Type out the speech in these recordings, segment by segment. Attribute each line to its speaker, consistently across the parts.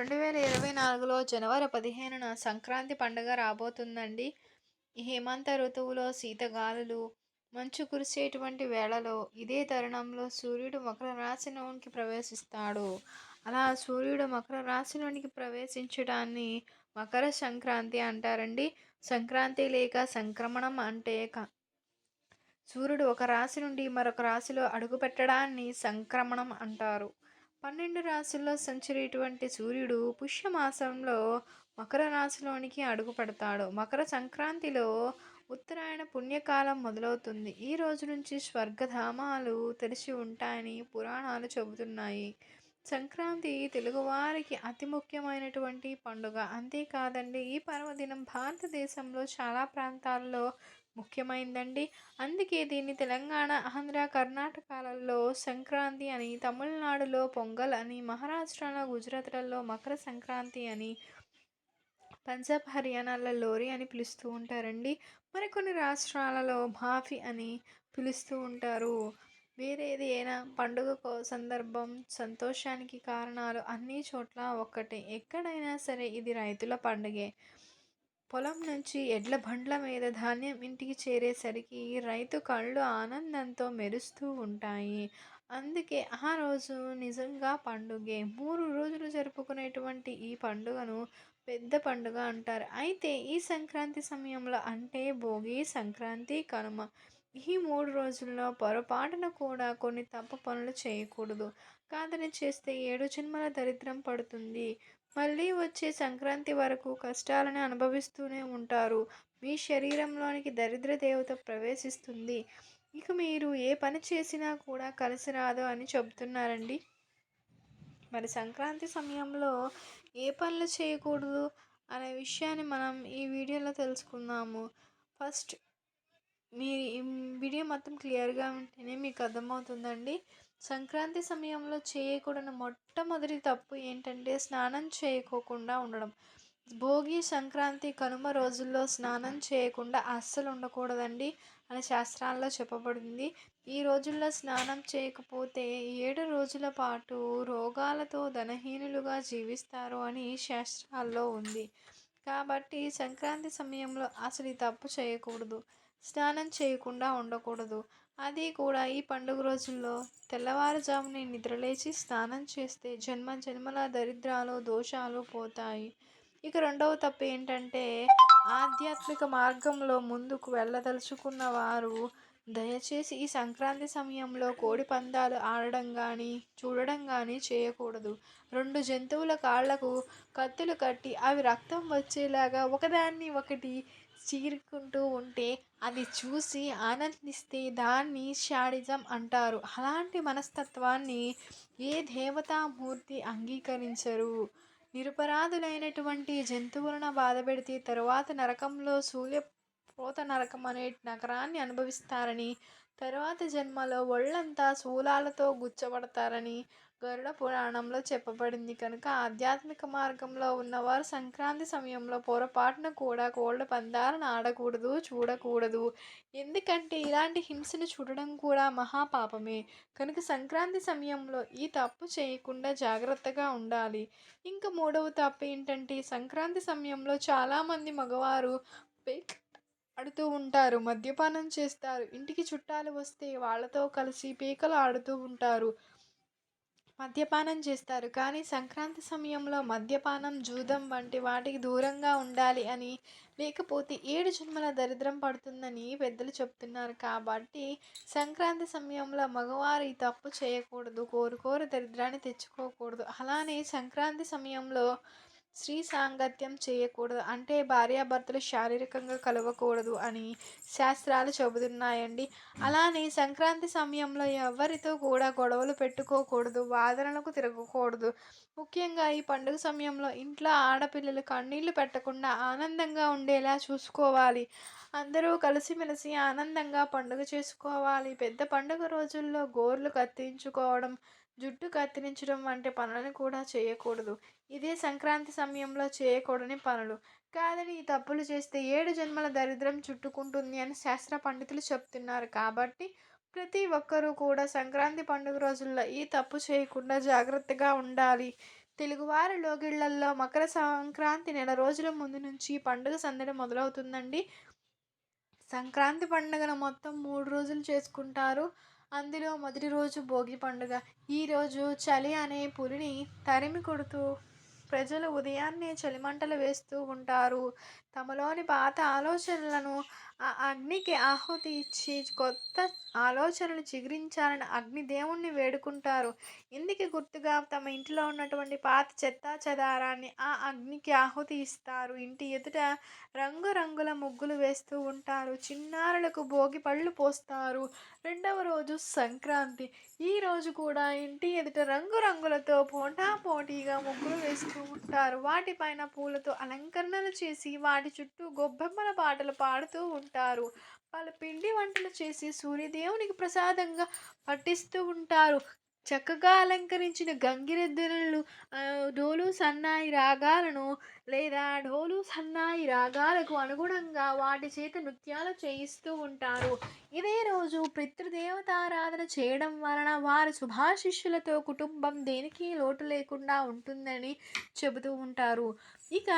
Speaker 1: రెండు వేల ఇరవై నాలుగులో జనవరి పదిహేనున సంక్రాంతి పండుగ రాబోతుందండి. హేమంత ఋతువులో శీతగాలులు మంచు కురిసేటువంటి వేళలో ఇదే తరుణంలో సూర్యుడు మకర రాశిలోనికి ప్రవేశిస్తాడు. అలా సూర్యుడు మకర రాశిలోనికి ప్రవేశించడాన్ని మకర సంక్రాంతి అంటారండి. సంక్రాంతి లేక సంక్రమణం అంటే సూర్యుడు ఒక రాశి నుండి మరొక రాశిలో అడుగుపెట్టడాన్ని సంక్రమణం అంటారు. పన్నెండు రాశుల్లో సంచరేటువంటి సూర్యుడు పుష్యమాసంలో మకర రాశిలోనికి అడుగుపడతాడు మకర సంక్రాంతిలో ఉత్తరాయణ పుణ్యకాలం మొదలవుతుంది. ఈ రోజు నుంచి స్వర్గధామాలు తెరిచి ఉంటాయని పురాణాలు చెబుతున్నాయి. సంక్రాంతి తెలుగువారికి అతి ముఖ్యమైనటువంటి పండుగ. అంతేకాదండి ఈ పర్వదినం భారతదేశంలో చాలా ప్రాంతాల్లో ముఖ్యమైందండి. అందుకే దీన్ని తెలంగాణ ఆంధ్ర కర్ణాటకలలో సంక్రాంతి అని తమిళనాడులో పొంగల్ అని మహారాష్ట్రలో గుజరాత్లలో మకర సంక్రాంతి అని పంజాబ్ హర్యానాలో లోరీ అని పిలుస్తూ ఉంటారండి. మరికొన్ని రాష్ట్రాలలో మాఫీ అని పిలుస్తూ ఉంటారు. వేరేది అయినా పండుగ సందర్భం సంతోషానికి కారణాలు అన్ని చోట్ల ఒక్కటే. ఎక్కడైనా సరే ఇది రైతుల పండుగే. పొలం నుంచి ఎడ్ల బండ్ల మీద ధాన్యం ఇంటికి చేరేసరికి రైతు కళ్ళు ఆనందంతో మెరుస్తూ ఉంటాయి. అందుకే ఆ రోజు నిజంగా పండుగే. మూడు రోజులు జరుపుకునేటువంటి ఈ పండుగను పెద్ద పండుగ అంటారు. అయితే ఈ సంక్రాంతి సమయంలో అంటే భోగి సంక్రాంతి కనుమ. ఈ మూడు రోజుల్లో పొరపాటున కూడా కొన్ని తప్పు పనులు చేయకూడదు. కాదని చేస్తే ఏడు జన్మల దరిద్రం పడుతుంది. మళ్ళీ వచ్చే సంక్రాంతి వరకు కష్టాలను అనుభవిస్తూనే ఉంటారు. మీ శరీరంలోనికి దరిద్ర దేవత ప్రవేశిస్తుంది. ఇక మీరు ఏ పని చేసినా కూడా కలిసి రాదు అని చెబుతున్నారండి. మరి సంక్రాంతి సమయంలో ఏ పనులు చేయకూడదు అనే విషయాన్ని మనం ఈ వీడియోలో తెలుసుకుందాము. ఫస్ట్ మీ వీడియో మొత్తం క్లియర్గా ఉంటేనే మీకు అర్థమవుతుందండి. సంక్రాంతి సమయంలో చేయకూడని మొట్టమొదటి తప్పు ఏంటంటే స్నానం చేయకోకుండా ఉండడం. భోగి సంక్రాంతి కనుమ రోజుల్లో స్నానం చేయకుండా అస్సలు ఉండకూడదండి అని శాస్త్రాల్లో చెప్పబడింది. ఈ రోజుల్లో స్నానం చేయకపోతే ఏడు రోజుల పాటు రోగాలతో ధనహీనులుగా జీవిస్తారు అని శాస్త్రాల్లో ఉంది. కాబట్టి సంక్రాంతి సమయంలో అసలు ఈ తప్పు చేయకూడదు. స్నానం చేయకుండా ఉండకూడదు. అది కూడా ఈ పండుగ రోజుల్లో తెల్లవారుజామునే నిద్రలేచి స్నానం చేస్తే జన్మ జన్మల దరిద్రాలు దోషాలు పోతాయి. ఇక రెండవ తప్పు ఏంటంటే ఆధ్యాత్మిక మార్గంలో ముందుకు వెళ్ళదలుచుకున్న వారు దయచేసి ఈ సంక్రాంతి సమయంలో కోడి పందాలు ఆడడం కానీ చూడడం కానీ చేయకూడదు. రెండు జంతువుల కాళ్ళకు కత్తులు కట్టి అవి రక్తం వచ్చేలాగా ఒకదాన్ని ఒకటి చీరుకుంటూ ఉంటే అది చూసి ఆనందిస్తే దాన్ని షాడిజం అంటారు. అలాంటి మనస్తత్వాన్ని ఏ దేవతామూర్తి అంగీకరించరు. నిరపరాధులైనటువంటి జంతువులను బాధపెడితే తరువాత నరకంలో సూర్య పోత నరకం అనే నగరాన్ని అనుభవిస్తారని తరువాత జన్మలో ఒళ్ళంతా శూలాలతో గుచ్చబడతారని గరుడ పురాణంలో చెప్పబడింది కనుక ఆధ్యాత్మిక మార్గంలో ఉన్నవారు సంక్రాంతి సమయంలో పొరపాటున కూడా కోళ్ళ పందాలను ఆడకూడదు చూడకూడదు. ఎందుకంటే ఇలాంటి హింసను చూడడం కూడా మహాపాపమే. కనుక సంక్రాంతి సమయంలో ఈ తప్పు చేయకుండా జాగ్రత్తగా ఉండాలి. ఇంకా మూడవ తప్పు ఏంటంటే సంక్రాంతి సమయంలో చాలామంది మగవారు ఆడుతూ ఉంటారు మద్యపానం చేస్తారు. ఇంటికి చుట్టాలు వస్తే వాళ్ళతో కలిసి పీకలు ఆడుతూ ఉంటారు. మద్యపానం చేస్తారు. కానీ సంక్రాంతి సమయంలో మద్యపానం జూదం వంటి వాటికి దూరంగా ఉండాలి అని లేకపోతే ఏడు జన్మల దరిద్రం పడుతుందని పెద్దలు చెప్తున్నారు. కాబట్టి సంక్రాంతి సమయంలో మగవారు ఈ తప్పు చేయకూడదు. కోరుకోరు దరిద్రాన్ని తెచ్చుకోకూడదు. అలానే సంక్రాంతి సమయంలో స్త్రీ సాంగత్యం చేయకూడదు. అంటే భార్యాభర్తలు శారీరకంగా కలవకూడదు అని శాస్త్రాలు చెబుతున్నాయండి. అలానే సంక్రాంతి సమయంలో ఎవరితో కూడా గొడవలు పెట్టుకోకూడదు వాదనలకు తిరగకూడదు. ముఖ్యంగా ఈ పండుగ సమయంలో ఇంట్లో ఆడపిల్లలు కన్నీళ్ళు పెట్టకుండా ఆనందంగా ఉండేలా చూసుకోవాలి. అందరూ కలిసిమెలిసి ఆనందంగా పండుగ చేసుకోవాలి. పెద్ద పండుగ రోజుల్లో గోర్లు కత్తించుకోవడం జుట్టు కత్తిరించడం వంటి పనులను కూడా చేయకూడదు. ఇదే సంక్రాంతి సమయంలో చేయకూడని పనులు. కాదని ఈ తప్పులు చేస్తే ఏడు జన్మల దరిద్రం చుట్టుకుంటుంది అని శాస్త్ర పండితులు చెప్తున్నారు. కాబట్టి ప్రతి ఒక్కరూ కూడా సంక్రాంతి పండుగ రోజుల్లో ఈ తప్పు చేయకుండా జాగ్రత్తగా ఉండాలి. తెలుగువారి లోగిళ్ళల్లో మకర సంక్రాంతి నెల రోజుల ముందు నుంచి పండుగ సందడి మొదలవుతుందండి. సంక్రాంతి పండుగను మొత్తం మూడు రోజులు చేసుకుంటారు. అందులో మొదటి రోజు భోగి పండుగ. ఈరోజు చలి అనే పులిని తరిమి కొడుతూ ప్రజలు ఉదయాన్నే చలిమంటలు వేస్తూ ఉంటారు. తమలోని పాత ఆలోచనలను ఆ అగ్నికి ఆహుతి ఇచ్చి కొత్త ఆలోచనలు చిగురించాలని అగ్నిదేవుణ్ణి వేడుకుంటారు. ఇందుకు గుర్తుగా తమ ఇంటిలో ఉన్నటువంటి పాత చెత్త చెదారాన్ని ఆ అగ్నికి ఆహుతి ఇస్తారు. ఇంటి ఎదుట రంగురంగుల ముగ్గులు వేస్తూ ఉంటారు. చిన్నారులకు భోగి పళ్ళు పోస్తారు. రెండవ రోజు సంక్రాంతి. ఈ రోజు కూడా ఇంటి ఎదుట రంగురంగులతో పోటాపోటీగా ముగ్గులు వేస్తూ ఉంటారు. వాటిపైన పూలతో అలంకరణలు చేసి వాటి వాటి చుట్టూ గొబ్బెమ్మల పాటలు పాడుతూ ఉంటారు. వాళ్ళు పిండి వంటలు చేసి సూర్యదేవునికి ప్రసాదంగా పట్టిస్తూ ఉంటారు. చక్కగా అలంకరించిన గంగిరెద్దులు డోలు సన్నాయి రాగాలను లేదా డోలు సన్నాయి రాగాలకు అనుగుణంగా వాటి చేత నృత్యాలు చేయిస్తూ ఉంటారు. ఇదే రోజు పితృదేవతారాధన చేయడం వలన వారి శుభాశిష్యులతో కుటుంబం దేనికి లోటు లేకుండా ఉంటుందని చెబుతూ ఉంటారు. ఇక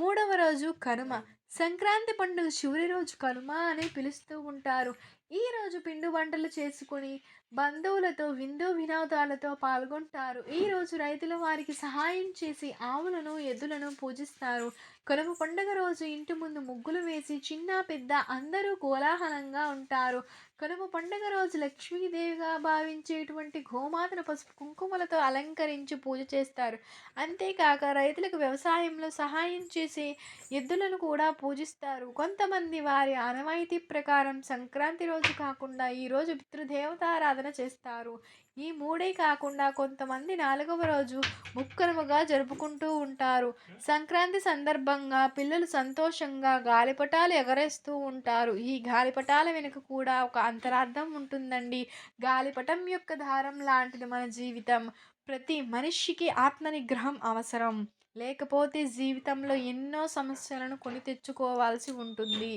Speaker 1: మూడవ రోజు కనుమ. సంక్రాంతి పండుగ చివరి రోజు కనుమ అని పిలుస్తూ ఉంటారు. ఈ రోజు పిండి వంటలు చేసుకొని బంధువులతో విందు వినోదాలతో పాల్గొంటారు. ఈరోజు రైతుల వారికి సహాయం చేసి ఆవులను ఎద్దులను పూజిస్తారు. కనుమ పండుగ రోజు ఇంటి ముందు ముగ్గులు వేసి చిన్న పెద్ద అందరూ కోలాహలంగా ఉంటారు. కనుమ పండుగ రోజు లక్ష్మీదేవిగా భావించేటువంటి గోమాతను పసుపు కుంకుమలతో అలంకరించి పూజ చేస్తారు. అంతేకాక రైతులకు వ్యవసాయంలో సహాయం చేసే ఎద్దులను కూడా పూజిస్తారు. కొంతమంది వారి ఆనవాయితీ ప్రకారం సంక్రాంతి రోజు కాకుండా ఈరోజు పితృదేవతారాధన చేస్తారు. ఈ మూడే కాకుండా కొంతమంది నాలుగవ రోజు ముక్కరముగా జరుపుకుంటూ ఉంటారు. సంక్రాంతి సందర్భంగా పిల్లలు సంతోషంగా గాలిపటాలు ఎగరేస్తూ ఉంటారు. ఈ గాలిపటాల వెనుక కూడా ఒక అంతరార్థం ఉంటుందండి. గాలిపటం యొక్క దారం లాంటిది మన జీవితం. ప్రతి మనిషికి ఆత్మనిగ్రహం అవసరం. లేకపోతే జీవితంలో ఎన్నో సమస్యలను కొని తెచ్చుకోవాల్సి ఉంటుంది.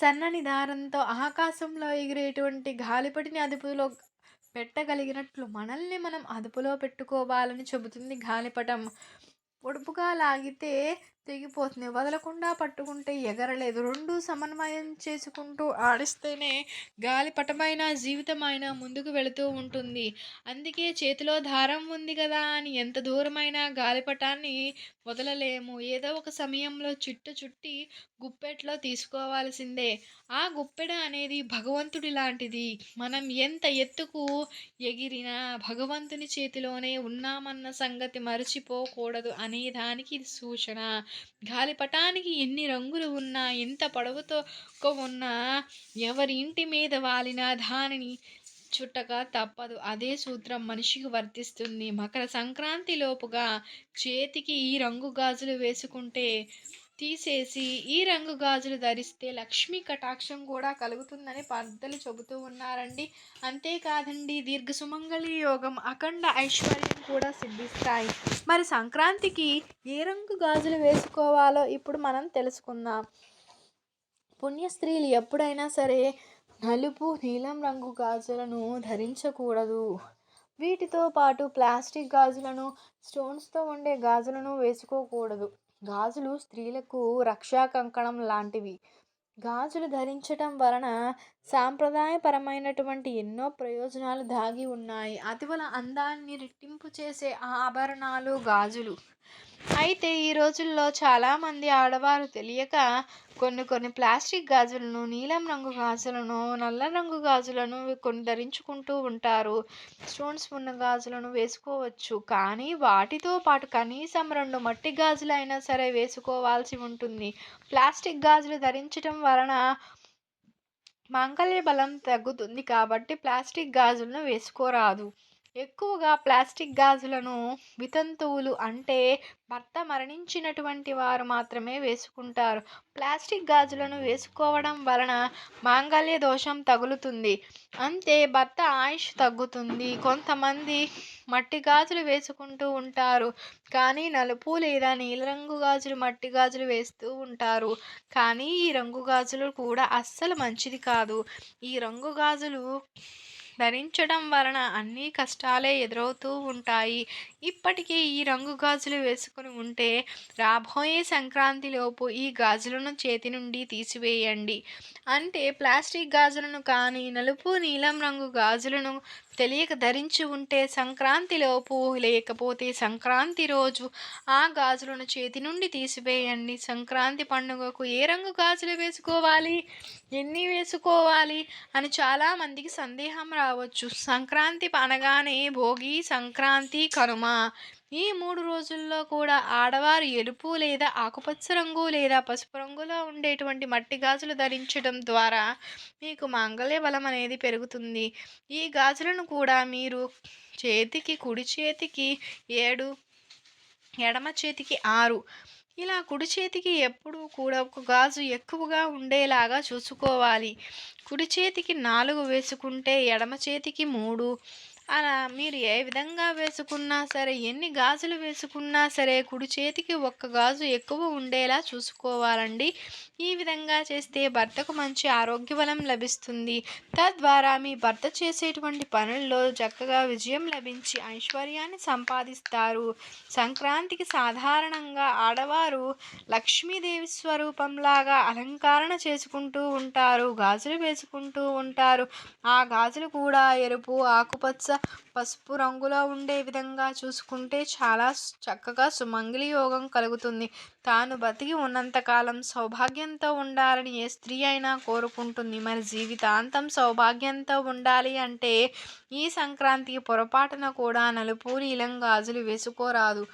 Speaker 1: సన్నని దారంతో ఆకాశంలో ఎగిరేటువంటి గాలిపటిని అదుపులో పెట్టగలిగినట్లు మనల్ని మనం అదుపులో పెట్టుకోవాలని చెబుతుంది గాలిపటం. పొడుపుగా లాగితే తెగిపోతుంది. వదలకుండా పట్టుకుంటే ఎగరలేదు. రెండు సమన్వయం చేసుకుంటూ ఆడిస్తేనే గాలిపటమైన జీవితమైన ముందుకు వెళుతూ ఉంటుంది. అందుకే చేతిలో దారం ఉంది కదా అని ఎంత దూరమైనా గాలిపటాన్ని వదలలేము. ఏదో ఒక సమయంలో చుట్ట చుట్టి గుప్పెట్లో తీసుకోవాల్సిందే. ఆ గుప్పెడ అనేది భగవంతుడి లాంటిది. మనం ఎంత ఎత్తుకు ఎగిరినా భగవంతుని చేతిలోనే ఉన్నామన్న సంగతి మర్చిపోకూడదు అనే దానికి ఇది సూచన. గాలిపటానికి ఎన్ని రంగులు ఉన్నా ఎంత పొడవుతో ఉన్నా ఎవరి ఇంటి మీద వాలినా దానిని చుట్టక తప్పదు. అదే సూత్రం మనిషికి వర్తిస్తుంది. మకర సంక్రాంతి లోపుగా చేతికి ఈ రంగు గాజులు వేసుకుంటే తీసేసి ఈ రంగు గాజులు ధరిస్తే లక్ష్మీ కటాక్షం కూడా కలుగుతుందని పెద్దలు చెబుతూ ఉన్నారండి. అంతేకాదండి దీర్ఘ సుమంగళి యోగం అఖండ ఐశ్వర్యం కూడా సిద్ధిస్తాయి. మరి సంక్రాంతికి ఏ రంగు గాజులు వేసుకోవాలో ఇప్పుడు మనం తెలుసుకుందాం. పుణ్య స్త్రీలు ఎప్పుడైనా సరే నలుపు నీలం రంగు గాజులను ధరించకూడదు. వీటితో పాటు ప్లాస్టిక్ గాజులను స్టోన్స్తో ఉండే గాజులను వేసుకోకూడదు. గాజులు స్త్రీలకు రక్షా కంకణం లాంటివి. గాజులు ధరించటం వలన సాంప్రదాయపరమైనటువంటి ఎన్నో ప్రయోజనాలు దాగి ఉన్నాయి. అతివల అందాన్ని రెట్టింపు చేసే ఆభరణాలు గాజులు. అయితే ఈ రోజుల్లో చాలామంది ఆడవారు తెలియక కొన్ని కొన్ని ప్లాస్టిక్ గాజులను నీలం రంగు గాజులను నల్ల రంగు గాజులను కొన్ని ధరించుకుంటూ ఉంటారు. స్టోన్స్ ఉన్న గాజులను వేసుకోవచ్చు. కానీ వాటితో పాటు కనీసం రెండు మట్టి గాజులు అయినా సరే వేసుకోవాల్సి ఉంటుంది. ప్లాస్టిక్ గాజులు ధరించడం వలన మాంగళ్య బలం తగ్గుతుంది కాబట్టి ప్లాస్టిక్ గాజులను వేసుకోరాదు. ఎక్కువగా ప్లాస్టిక్ గాజులను వితంతువులు అంటే భర్త మరణించినటువంటి వారు మాత్రమే వేసుకుంటారు. ప్లాస్టిక్ గాజులను వేసుకోవడం వలన మాంగళ్య దోషం తగులుతుంది. అంతే భర్త ఆయుష్ తగ్గుతుంది. కొంతమంది మట్టి గాజులు వేసుకుంటూ ఉంటారు. కానీ నలుపు లేదా నీలరంగు గాజులు మట్టి గాజులు వేస్తూ ఉంటారు. కానీ ఈ రంగు గాజులు కూడా అస్సలు మంచిది కాదు. ఈ రంగు గాజులు ధరించడం వలన అన్ని కష్టాలే ఎదురవుతూ ఉంటాయి. ఇప్పటికే ఈ రంగు గాజులు వేసుకొని ఉంటే రాబోయే సంక్రాంతిలోపు ఈ గాజులను చేతి నుండి తీసివేయండి. అంటే ప్లాస్టిక్ గాజులను కానీ నలుపు నీలం రంగు గాజులను తెలియక ధరించి ఉంటే సంక్రాంతిలోపు లేకపోతే సంక్రాంతి రోజు ఆ గాజులను చేతి నుండి తీసివేయండి. సంక్రాంతి పండుగకు ఏ రంగు గాజులు వేసుకోవాలి? ఎన్ని వేసుకోవాలి? అని చాలామందికి సందేహం రావచ్చు. సంక్రాంతి అనగానే భోగి సంక్రాంతి కనుమ ఈ మూడు రోజుల్లో కూడా ఆడవారు ఎరుపు లేదా ఆకుపచ్చ రంగు లేదా పసుపు రంగులో ఉండేటువంటి మట్టి గాజులు ధరించడం ద్వారా మీకు మాంగళ్య బలం అనేది పెరుగుతుంది. ఈ గాజులను కూడా మీరు చేతికి కుడి చేతికి ఏడు ఎడమ చేతికి ఆరు. ఇలా కుడి చేతికి ఎప్పుడూ కూడా ఒక గాజు ఎక్కువగా ఉండేలాగా చూసుకోవాలి. కుడి చేతికి నాలుగు వేసుకుంటే ఎడమ చేతికి మూడు అలా మీరు ఏ విధంగా వేసుకున్నా సరే ఎన్ని గాజులు వేసుకున్నా సరే కుడి చేతికి ఒక్క గాజు ఎక్కువ ఉండేలా చూసుకోవాలండి. ఈ విధంగా చేస్తే భర్తకు మంచి ఆరోగ్య బలం లభిస్తుంది. తద్వారా మీ భర్త చేసేటువంటి పనుల్లో చక్కగా విజయం లభించి ఐశ్వర్యాన్ని సంపాదిస్తారు. సంక్రాంతికి సాధారణంగా ఆడవారు లక్ష్మీదేవి స్వరూపంలాగా అలంకరణ చేసుకుంటూ ఉంటారు గాజులు వేసుకుంటూ ఉంటారు. ఆ గాజులు కూడా ఎరుపు ఆకుపచ్చ పసుపు రంగులో ఉండే విధంగా చూసుకుంటే చాలా చక్కగా సుమంగళి యోగం కలుగుతుంది. తాను బతికి ఉన్నంతకాలం సౌభాగ్యంతో ఉండాలని ఏ స్త్రీ అయినా కోరుకుంటుంది. మరి జీవితాంతం సౌభాగ్యంతో ఉండాలి అంటే ఈ సంక్రాంతికి పొరపాటున కూడా నలుపు నీలం గాజులు వేసుకోరాదు.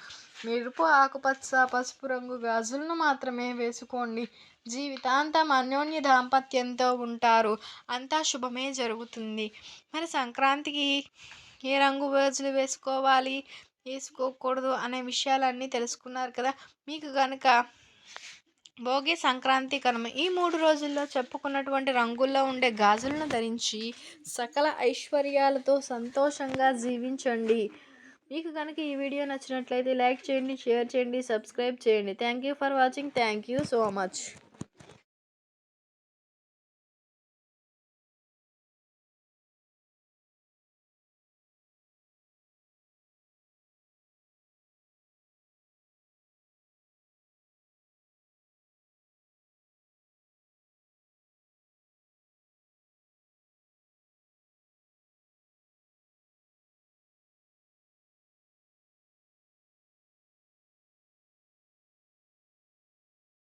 Speaker 1: మెరుపు ఆకుపచ్చ పసుపు రంగు గాజులను మాత్రమే వేసుకోండి. జీవితాంతం అన్యోన్య దాంపత్యంతో ఉంటారు. అంతా శుభమే జరుగుతుంది. మరి సంక్రాంతికి ఏ రంగు గాజులు వేసుకోవాలి? వేసుకోకూడదు అనే విషయాలన్నీ తెలుసుకున్నారు కదా. మీకు కనుక భోగి సంక్రాంతి కనుమ ఈ మూడు రోజుల్లో చెప్పుకున్నటువంటి రంగుల్లో ఉండే గాజులను ధరించి సకల ఐశ్వర్యాలతో సంతోషంగా జీవించండి. మీకు కనుక ఈ వీడియో నచ్చినట్లయితే లైక్ చేయండి షేర్ చేయండి సబ్స్క్రైబ్ చేయండి. Thank you for watching. Thank you so much.